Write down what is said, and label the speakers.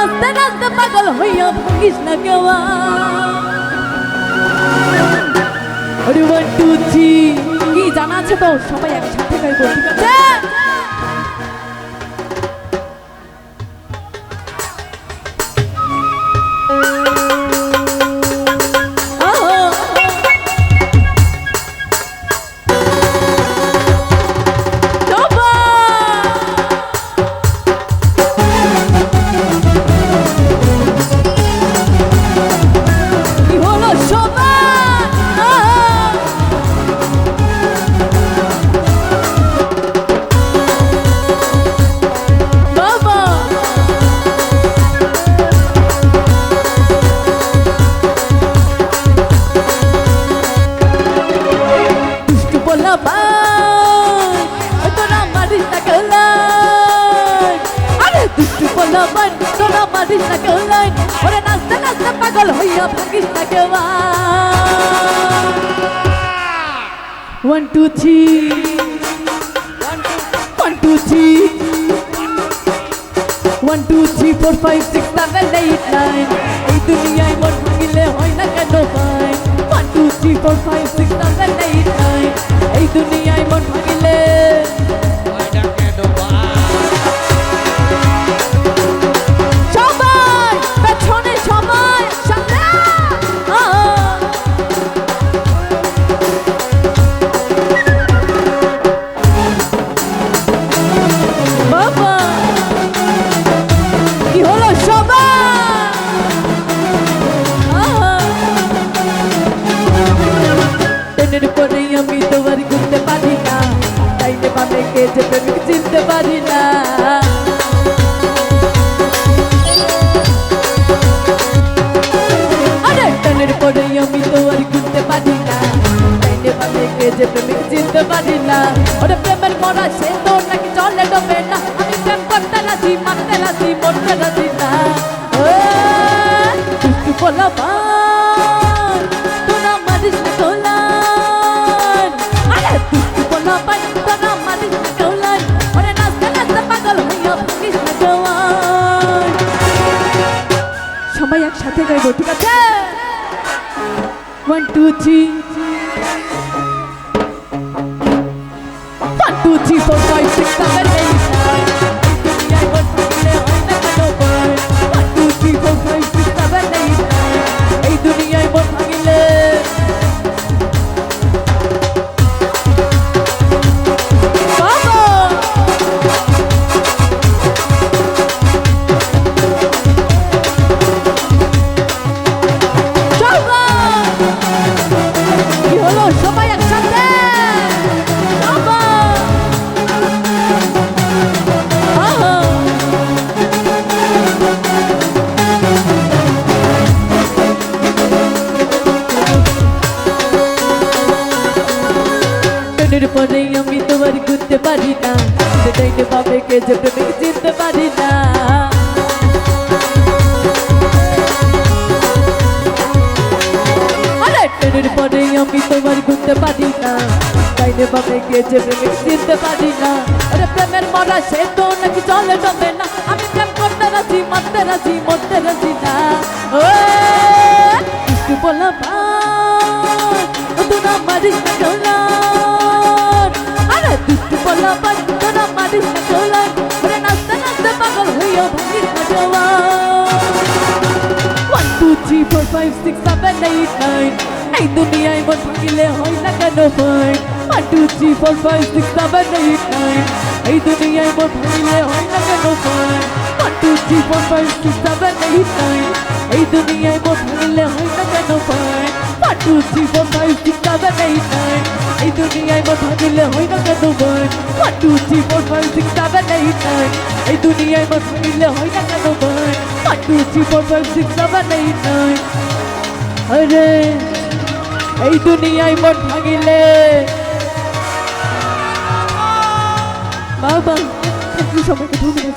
Speaker 1: নাচতে নাচতে পাগল হইয়া ভাঙিস না কেওয়া কি জানা আছে তো সবাই একসাথে গাইব, ঠিক আছে? মারিস না কেলাই আরে দুষ্টু ভাই তোরা মারিস না কেলাই ওরে নাচতে নাচতে পাগল হইয়া ভাগিস না কেওয়া one two three one two three one two three four five six seven eight nine এই দুনিয়ায় মন ভাঙিলে হয় না কেন ভাই one two three four five six seven eight nine এই দুনিয়ায় মন ভাঙিলে তাইতে পাবে কে যে প্রেমিক চিনতে পারি না। আরে ট্রেনের পরে আমি তোমার ঘুরতে পারি না। তাইতে পাবে কে যে চিনতে পারি না। ওরে, প্রেমের মরা সে তো নাকি চলে ডোবে না। আমি প্রেম করতে রাজি, মারতে রাজি, মরতে রাজি না। সবাই একসাথে গাইবো ঠিক আছে? ওয়ান টু থ্রি আমি তোমার ঘুরতে পারি না। সেটাই পাবে কে যে প্রেমিক চিনতে পারি না। ট্রেনের পরে আমি তোমার ঘুরতে পারি না। তাইলে পাবে কে যে প্রেমিক চিনতে পারি না। আরে, প্রেমের মরা সে তো নাকি চলে ডবে না। আমি প্রেম করতে রাজি, মারতে রাজি, মরতে রাজি না। ও কিছু বলা ভাই ও তোরা মারিস না। বলা ভাই তোরা মারিস না কলার ওরে নাচতে নাচতে পাগল হইয়া ভাঙিস না জওয়ান one two three four five six seven eight nine এই দুনিয়ায় মন ভাঙিলে হয় না কেন ভাই one two three four five six seven eight nine এই দুনিয়ায় মন ভাঙিলে হয় না কেন ভাই one two three four five six seven eight nine এই দুনিয়ায় মন ভাঙিলে হয় না কেন ভাই one two three four five six seven eight nine এই দুনিয়ায় মন ভাঙিলে হয় না কেন ভাই one two three four five six seven eight nine এই দুনিয়ায় মন ভাঙিলে হয় না কেন ভাই one two three four five six seven eight nine আরে, এই দুনিয়ায় মন ভাঙিলে বাবা সবাইকে ধন্যবাদ